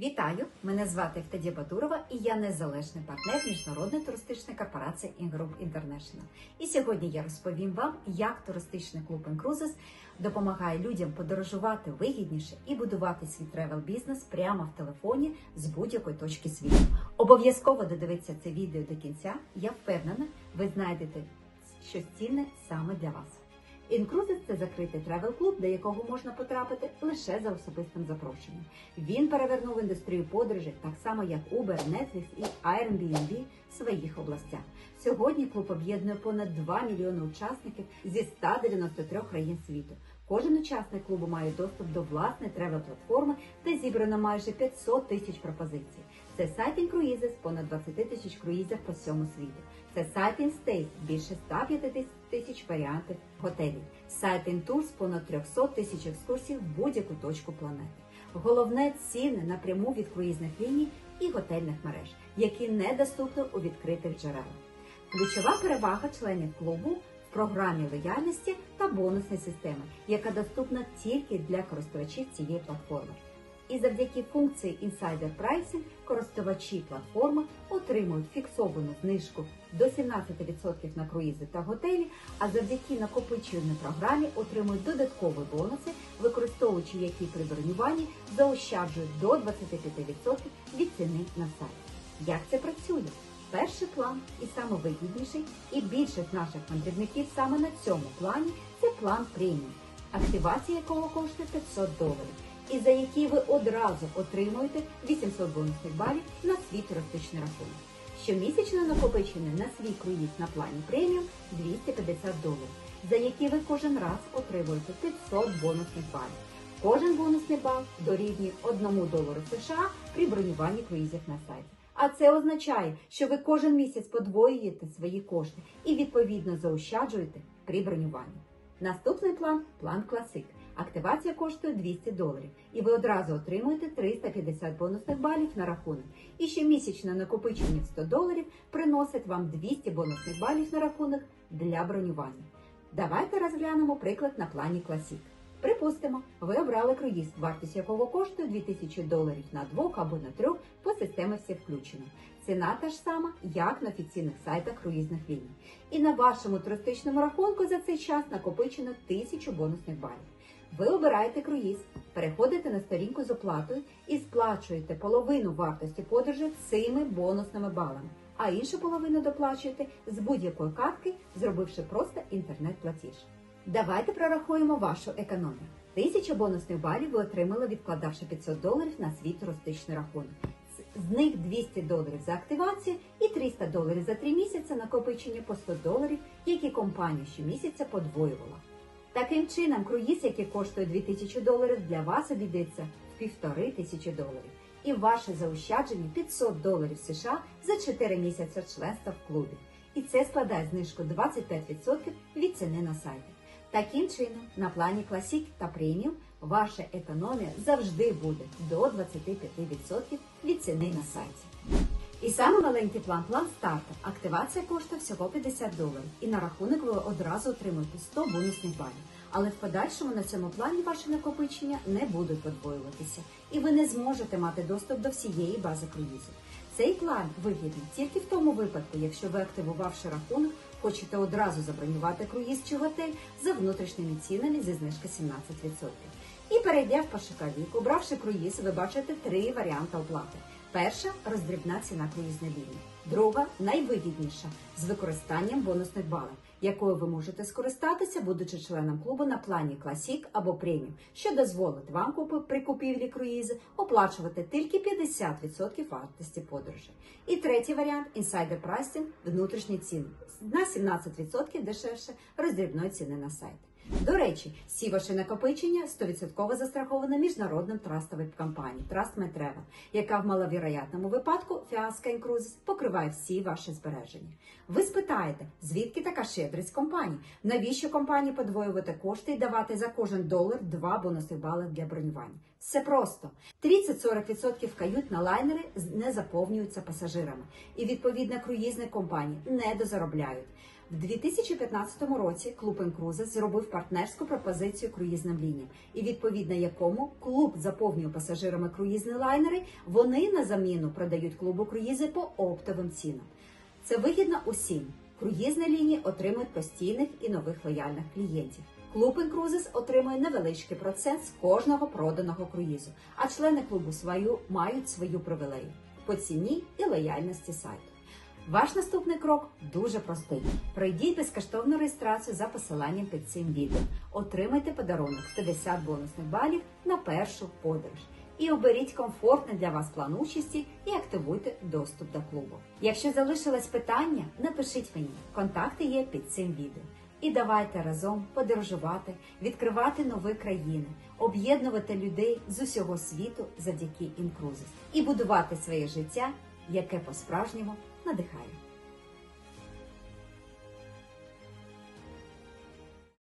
Вітаю! Мене звати Евтадія Бадурова і я незалежний партнер міжнародної туристичної корпорації Ingroup International. І сьогодні я розповім вам, як туристичний клуб Incruises допомагає людям подорожувати вигідніше і будувати свій тревел бізнес прямо в телефоні з будь-якої точки світу. Обов'язково додивіться це відео до кінця. Я впевнена, ви знайдете щось цінне саме для вас. Інкрузис це закритий тревел-клуб, до якого можна потрапити лише за особистим запрошенням. Він перевернув індустрію подорожей так само, як Uber, Netflix і Airbnb в своїх областях. Сьогодні клуб об'єднує понад 2 мільйони учасників зі 193 країн світу. Кожен учасник клубу має доступ до власної тревел-платформи, де зібрано майже 500 тисяч пропозицій. Це сайт Incruises, понад 20 тисяч круїзів по всьому світу. Це сайт InStay, більше 150 тисяч варіантів готелів. Сайт InTours, понад 300 тисяч екскурсій в будь-яку точку планети. Головне ціни напряму від круїзних ліній і готельних мереж, які недоступні у відкритих джерелах. Ключова перевага членів клубу програмі лояльності та бонусної системи, яка доступна тільки для користувачів цієї платформи. І завдяки функції Insider Pricing користувачі платформи отримують фіксовану знижку до 17% на круїзи та готелі, а завдяки накопичувальній програмі отримують додаткові бонуси, використовуючи які при бронюванні заощаджують до 25% від ціни на сайт. Як це працює? Перший план і найвигідніший, і більшість наших мандрівників саме на цьому плані це план преміум, активація якого коштує 500 доларів і за які ви одразу отримуєте 800 бонусних балів на свій туристичний рахунок. Щомісячне накопичення на свій круїз на плані преміум 250 доларів, за які ви кожен раз отримуєте 500 бонусних балів. Кожен бонусний бал дорівнює 1 долару США при бронюванні круїзів на сайті. А це означає, що ви кожен місяць подвоюєте свої кошти і відповідно заощаджуєте при бронюванні. Наступний план план Classic. Активація коштує 200 доларів, і ви одразу отримуєте 350 бонусних балів на рахунок. І щомісячне накопичення в 100 доларів приносить вам 200 бонусних балів на рахунок для бронювання. Давайте розглянемо приклад на плані Classic. Припустимо, ви обрали круїз, вартість якого коштує 2000 доларів на двох або на трьох, по системі все включено. Ціна та ж сама, як на офіційних сайтах круїзних ліній. І на вашому туристичному рахунку за цей час накопичено 1000 бонусних балів. Ви обираєте круїз, переходите на сторінку з оплатою і сплачуєте половину вартості подорожі цими бонусними балами, а іншу половину доплачуєте з будь-якої картки, зробивши просто інтернет-платіж. Давайте прорахуємо вашу економію. Тисяча бонусних балів ви отримали, відкладавши 500 доларів на свій туристичний рахунок. З них 200 доларів за активацію і 300 доларів за 3 місяці накопичення по 100 доларів, які компанія щомісяця подвоювала. Таким чином, круїз, який коштує 2000 доларів, для вас обійдеться в півтори тисячі доларів. І ваше заощадження 500 доларів США за 4 місяці членства в клубі. І це складає знижку 25% від ціни на сайті. Таким чином, на плані Classic та Premium ваша економія завжди буде до 25% від ціни на сайті. І саме маленький план план старту. Активація коштує всього 50 доларів. І на рахунок ви одразу отримуєте 100 бонусних балів. Але в подальшому на цьому плані ваші накопичення не будуть подвоюватися, і ви не зможете мати доступ до всієї бази круїзу. Цей план вигідний тільки в тому випадку, якщо ви активувавши рахунок, хочете одразу забронювати круїз чи готель за внутрішніми цінами зі знижки 17%. І перейдя в пошуковік, обравши круїз, ви бачите три варіанти оплати. Перша роздрібна ціна круїзної лінії. Друга найвигідніша з використанням бонусних балів, якою ви можете скористатися, будучи членом клубу на плані Classic або преміум, що дозволить вам при купівлі круїзи оплачувати тільки 50% вартості подорожі. І третій варіант інсайдер прайсинг внутрішні ціни на 17% дешевше роздрібної ціни на сайт. До речі, всі ваші накопичення 100% застраховані міжнародним трастовим компанією Trust My Travel, яка в маловіроятному випадку Fiasco Cruises покриває всі ваші збереження. Ви спитаєте, звідки така щедрість компанії? Навіщо компанії подвоювати кошти і давати за кожен долар два бонусних бали для бронювання? Все просто 30-40% кают на лайнери не заповнюються пасажирами, і відповідно круїзні компанії не дозаробляють. В 2015 році клуб Incruises зробив партнерську пропозицію круїзним лініям, і відповідно якому клуб заповнює пасажирами круїзні лайнери. Вони на заміну продають клубу круїзи по оптовим цінам. Це вигідно усім. Круїзні лінії отримують постійних і нових лояльних клієнтів. Клуб Incruises отримує невеличкий процент з кожного проданого круїзу, а члени клубу свою мають свою привілею по ціні і лояльності сайту. Ваш наступний крок дуже простий. Пройдіть безкоштовну реєстрацію за посиланням під цим відео. Отримайте подарунок 50 бонусних балів на першу подорож. І оберіть комфортний для вас план участі і активуйте доступ до клубу. Якщо залишилось питання, напишіть мені. Контакти є під цим відео. І давайте разом подорожувати, відкривати нові країни, об'єднувати людей з усього світу завдяки Incruises і будувати своє життя, яке по-справжньому надихає.